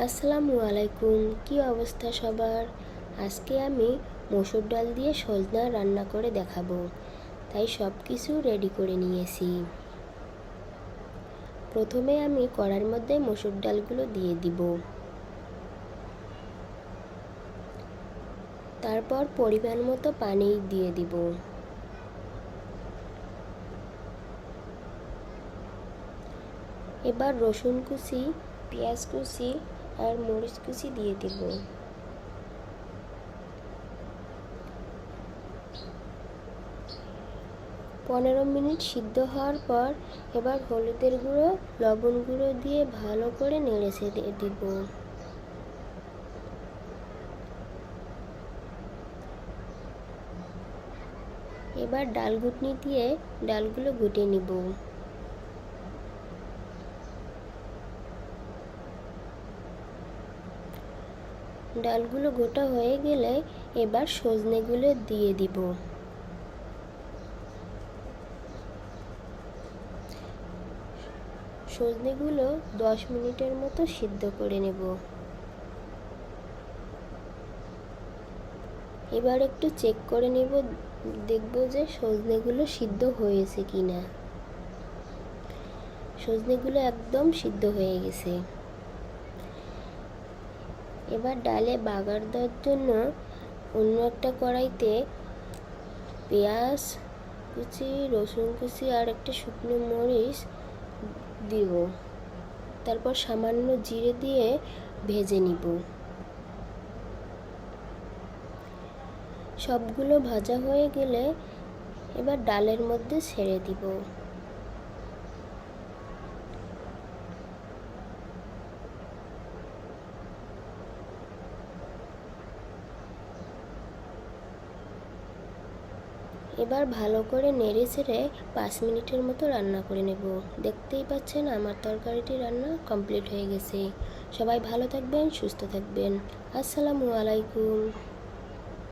আসসালামু আলাইকুম, কি অবস্থা সবার? আজকে আমি মসুর ডাল দিয়ে সজনা রান্না করে দেখাবো। তাই সব কিছু রেডি করে নিয়েছি। প্রথমে আমি কড়ার মধ্যে মসুর ডালগুলো দিয়ে দিব। তারপর পরিমাণ মতো পানি দিয়ে দিব। এবার রসুন কুচি, পেঁয়াজ কুচি আর মরিচ কুচি দিয়ে দেব। পনেরো মিনিট সিদ্ধ হওয়ার পর এবার হলুদের গুঁড়ো, লবণ গুঁড়ো দিয়ে ভালো করে নেড়ে ছেড়ে দিব। এবার ডাল ঘুটনি দিয়ে ডালগুলো গুটে নিব। ডালগুলো গোটা হয়ে গেলে এবার সজনেগুলো দিয়ে দিব। সজনেগুলো দশ মিনিটের মতো সিদ্ধ করে নেব। এবার একটু চেক করে নেব, দেখব যে সজনেগুলো সিদ্ধ হয়েছে কিনা। সজনেগুলো একদম সিদ্ধ হয়ে গেছে। এবার ডালে বাগার দেওয়ার জন্য অন্য একটা কড়াইতে পেঁয়াজ কুচি, রসুন কুচি আর একটা শুকনো মরিচ দিব। তারপর সামান্য জিরে দিয়ে ভেজে নিব। সবগুলো ভাজা হয়ে গেলে এবার ডালের মধ্যে ছেড়ে দিব। এবার ভালো করে নেড়ে ছেড়ে পাঁচ মিনিটের মতো রান্না করে নেব। দেখতেই পাচ্ছেন আমার তরকারিটি রান্না কমপ্লিট হয়ে গেছে। সবাই ভালো থাকবেন, সুস্থ থাকবেন। আসসালামু আলাইকুম।